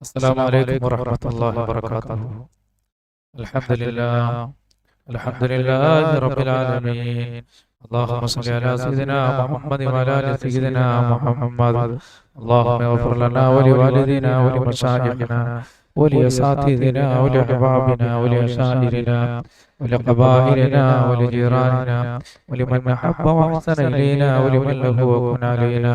السلام عليكم ورحمة الله وبركاته. الحمد لله. الحمد لله رب العالمين. اللهم صل على سيدنا محمد وعلى آل سيدنا محمد. اللهم اغفر لنا ولوالدينا ولمشايخنا ولأساتذتنا ولأحبابنا ولأشائرنا ولقبائلنا ولجيراننا ولمن أحب وأحسن إلينا ولمن له وكن علينا.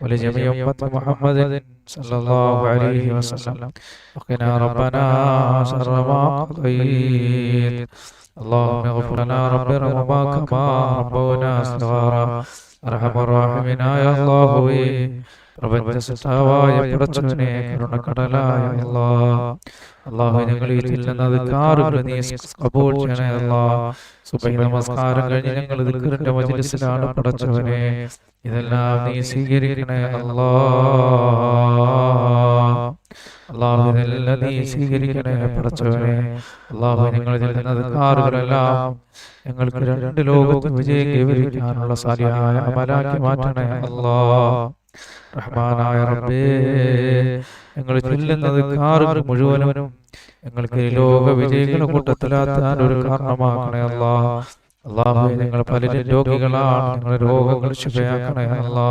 ولجميع أمة محمد صلى الله عليه وسلم وقنا ربنا شر ما قضيت اللهم اغفر لنا رب ربما كما ربونا صغارا അർഹമ റഹീമിനായ അല്ലാഹുവേ പ്രപഞ്ച സൃഷ്ടാവായ പടച്ചവനെ കരുണക്കടലായ അല്ലാ അല്ലാഹു ഞങ്ങൾ കബൂൾ ചെയ്യണേ അല്ലാ സുബഹി നമസ്കാരം കഴിഞ്ഞ് ഞങ്ങൾ ദിക്റിന്റെ മജ്ലിസിലാണ് പടച്ചവനെ ഇതെല്ലാം നീ സ്വീകരിക്കണേ അല്ലാ അള്ളാഹു ഇതെല്ലാം നീ സ്വീകരിക്കണേ പടച്ചവനെ അള്ളാഹു ഞങ്ങൾ ചെല്ലുന്നത് കാറുകളെല്ലാം ഞങ്ങൾക്ക് രണ്ട് ലോകത്ത് വിജയം കൈവരിക്കാനുള്ള സാധ്യമായ അമലാക്കി മാറ്റണേ അല്ലാ റഹ്മാനായ റബ്ബേ ഞങ്ങൾ ചൊല്ലുന്നത് കാറുകൾ മുഴുവനും ഞങ്ങൾക്ക് ലോക വിജയികളുടെ കൂട്ടത്തിലാത്താൻ ഒരു കാരണമാകണേ അല്ലാ അള്ളാഹു ഞങ്ങൾ പലരും രോഗികളാണ് ഞങ്ങളുടെ രോഗങ്ങൾ ശുഭയാക്കണേ അല്ലാ.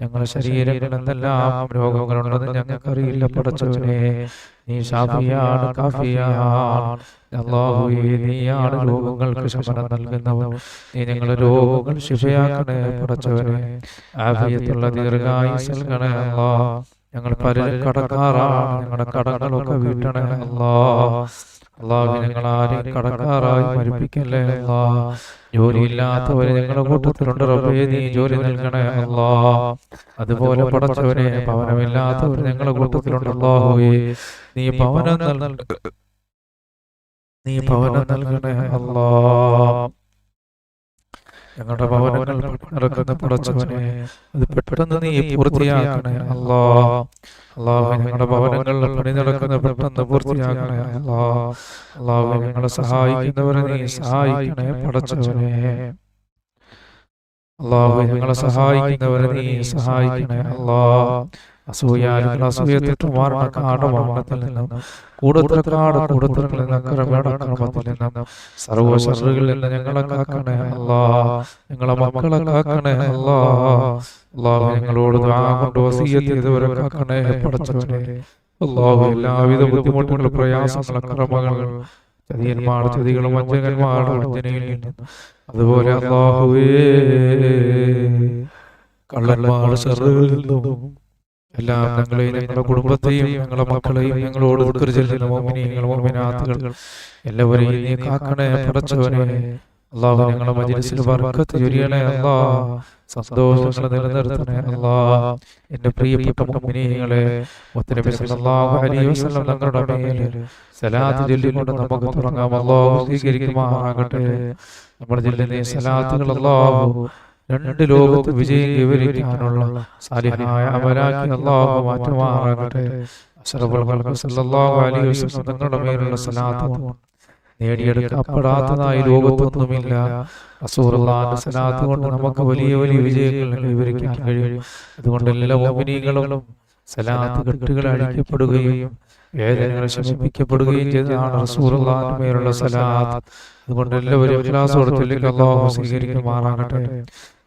ഞങ്ങളുടെ ശരീരങ്ങളിൽ എന്തെല്ലാം രോഗങ്ങളുണ്ടെന്ന് ഞങ്ങൾക്കറിയില്ല പടച്ചവനെ നീ ഷാഫിയാണ് കാഫിയാണ്. അള്ളാഹുവേ നീയാണ് രോഗങ്ങൾക്ക് ശമനം നൽകുന്നവൻ. നീ ഞങ്ങളുടെ രോഗങ്ങൾ ശിഫയാക്കണേ പടച്ചവനെ ആഫിയത്തുള്ള ദീർഘായുസ് നൽകണേ അല്ലാ. ഞങ്ങൾ പലരും കടക്കാറാണ്. ഞങ്ങളുടെ കടങ്ങളൊക്കെ വീട്ടണേ. അല്ലാ അള്ളാഹു ഞങ്ങൾ ആരെയും കടക്കാറായി മരിപ്പിക്കല്ലേ? അല്ലാ ജോലിയില്ലാത്തവരെ ഞങ്ങളുടെ കൂട്ടത്തിലുണ്ട്. റബ്ബേ നീ ജോലി നൽകണേ. അല്ലാ അതുപോലെ പടച്ചവനെ ഭവനമില്ലാത്തവർ ഞങ്ങളുടെ കൂട്ടത്തിലുണ്ട്. അല്ലാഹുവേ നീ പവനം നൽക നീ പവനം നൽകണേ. അല്ലാ ഞങ്ങളുടെ ഭവനങ്ങൾ നടക്കുന്ന പടച്ചവനെ അത് പെട്ടെന്ന് നീ പൂർത്തിയാക്കണേ അല്ലാ. ഞങ്ങളുടെ ഭവനങ്ങളിൽ പണി നടക്കുന്ന പെട്ടെന്ന് പൂർത്തിയാക്കണേ അല്ലാ. ഞങ്ങളെ സഹായിക്കുന്നവരെ നീ സഹായിക്കണേ പടച്ചവനെ. അള്ളാഹു ഞങ്ങളെ സഹായിക്കുന്നവരെ നീ സഹായിക്കണേ അല്ലാ. അസൂയാലുകൾ അസൂയത്തിട്ട് മാറണ കാടമാണത്തിൽ നിന്നും? കൂടുതലക്കാട് കൂടുതൽ അക്രമത്തിൽ നിന്നും സർവശറുകളിൽ നിന്ന് ഞങ്ങളെ കാക്കണേ അല്ലാ. ഞങ്ങളെ മക്കളെ കാക്കണേ അല്ലാ. അല്ലാഹു ഞങ്ങളോട് കൊണ്ട് വസീയത്ത് ചെയ്തവരെ കാക്കണേ പടച്ചവനെ അല്ലാഹു എല്ലാവിധ ബുദ്ധിമുട്ടുകളും പ്രയാസങ്ങളും ക്രമങ്ങൾ ചതിയന്മാർ ചതികളും വഞ്ചകന്മാരുടെ വഞ്ചനയിൽ നിന്നും അതുപോലെ അള്ളാഹുവേ കള്ളന്മാർ ചെറുകളിൽ നിന്നും എല്ലാം ഞങ്ങളെയും ഞങ്ങളുടെ കുടുംബത്തെയും ഞങ്ങളുടെ മക്കളെയും ഞങ്ങളോട് ചെല്ലുന്ന മോമിനിയങ്ങൾ മോമിനാത്തുകൾ എല്ലാവരെയും നീ കാക്കണേ പടച്ചവനെ അള്ളാഹു ഞങ്ങളെ മജിലിസിൽ വർക്കത്ത് ചൊരിയണേ അല്ലാ സന്തോഷങ്ങൾ നിലനിർത്തണേ അല്ലാ എന്റെ പ്രിയപ്പെട്ട മോമിനിയങ്ങളെ മുത്തനബി സല്ലല്ലാഹു അലൈഹി വസല്ലം തങ്ങളുടെ മേൽ സലാത്ത് ചൊല്ലിക്കൊണ്ട് നമുക്ക് തുടങ്ങാം. അല്ലാഹു സ്വീകരിക്കുമാറാകട്ടെ. നമ്മുടെ ജില്ലയിലെ സലാത്തുകൾ അല്ലാഹു രണ്ട് ലോകത്ത് വിജയം വിവരിക്കാനുള്ള സാലിഹായ അമലാക്കി അള്ളാഹു വസല്ലം തങ്ങളുടെ മേലുള്ള സലാത്ത് നേടിയെടുക്കപ്പെടാത്തതായ ലോകത്തൊന്നുമില്ല. റസൂലുള്ളാഹിന്റെ സലാത്ത് കൊണ്ട് നമുക്ക് വലിയ വലിയ വിജയങ്ങൾ വിവരിക്കാൻ കഴിയും. അതുകൊണ്ട് എല്ലാ ഓമിനികളും സലാത്ത് കെട്ടുകൾ അഴിക്കപ്പെടുകയും വേദനകൾ ശമിപ്പിക്കപ്പെടുകയും ചെയ്തതാണ് റസൂലുള്ളാഹിന്റെ മേലുള്ള സലാത്ത്. അതുകൊണ്ട് എല്ലാവരും ഇഖ്ലാസോടെ കൊടുത്തില്ലെങ്കിൽ അല്ലാഹു സ്വീകരിക്കുമാറാകട്ടെ.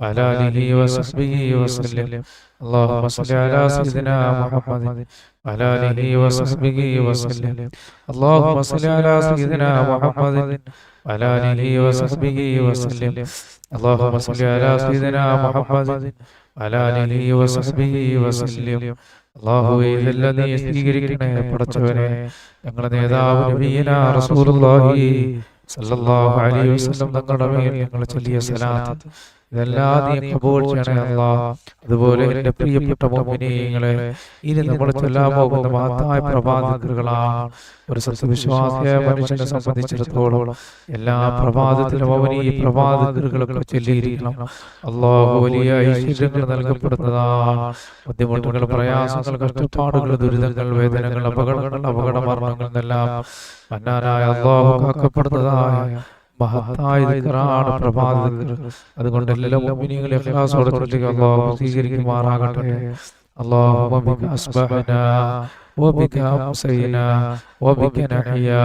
وعلى آله وصحبه وسلم اللهم صل على سيدنا محمد وعلى آله وصحبه وسلم اللهم صل على سيدنا محمد وعلى آله وصحبه وسلم اللهم صل على سيدنا محمد وعلى آله وصحبه وسلم അള്ളാഹുവേ ഇതെല്ലാം നീ സ്വീകരിക്കണേ പടച്ചവനെ ഞങ്ങളുടെ നേതാവ് നബീന റസൂലുള്ളാഹി സല്ലല്ലാഹു അലൈഹി വസല്ലം തങ്ങളുടെ മേൽ ഞങ്ങൾ ചൊല്ലിയ സലാത്ത് ഇതെല്ലാം നീ കബൂൽ ചെയ്യണേ അല്ലാ അതുപോലെ എന്റെ പ്രിയപ്പെട്ട മോമിനിയങ്ങളെ ഇനി നമ്മൾ ചൊല്ലാൻ പോകുന്ന മഹത്തായ പ്രഭാതങ്ങളാണ് ഒരു സത്യവിശ്വാസിയായ മനുഷ്യനെ സംബന്ധിച്ചിടത്തോളം എല്ലാ പ്രഭാതത്തിലും അവൻ ഈ പ്രഭാതങ്ങളൊക്കെ ചൊല്ലിയിരിക്കണം. അള്ളാഹു വലിയ ഐശ്വര്യങ്ങൾ നൽകപ്പെടുന്നതാണ്. ബുദ്ധിമുട്ടുകൾ പ്രയാസങ്ങൾ കഷ്ടപ്പാടുകൾ ദുരിതങ്ങൾ വേദനകൾ അപകടങ്ങൾ അപകട മരണങ്ങൾ എന്നെല്ലാം മന്നാനായ അള്ളാഹു കാക്കപ്പെടുന്നതായ മഹത്തായ ദിക്റാണ് പ്രഭാത ദിക്ർ അതുകൊണ്ട് എല്ലാ മുഅ്മിനീങ്ങളെ ഇഖ്ലാസോടെ ചൊല്ലുക അല്ലാഹു സ്വീകരിക്കുമാറാകട്ടെ اللهم بك أصبحنا وبك أمسينا وبك نحيا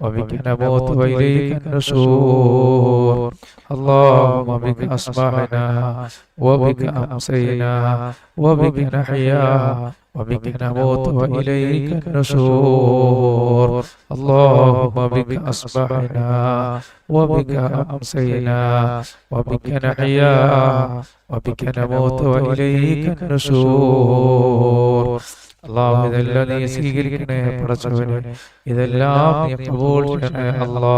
وبك نموت وإليك النشور اللهم بك أصبحنا وبك أمسينا وبك نحيا وبك نموت وإليك النشور اللهم بك أصبحنا وبك أمسينا وبك نحيا وبك نموت وإليك النشور അള്ളാഹു ഇതെല്ലാം നീ സ്വീകരിക്കണേ പടച്ചവനെ ഇതെല്ലാം നീ കബൂൾ ചെയ്യണേ അല്ലാ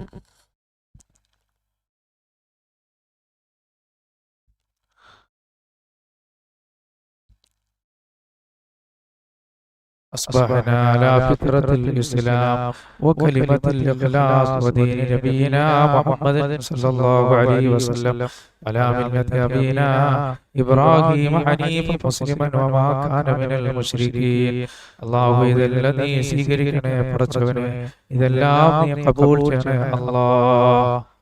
Mm-mm. أصبحنا على فطرة الإسلام وكلمة الإخلاص ودين نبينا محمد صلى الله عليه وسلم على ملة أبينا إبراهيم حنيفا مسلما وما كان من المشركين الله إذا الذي سيكرنا فرجونا إذا لا قبول الله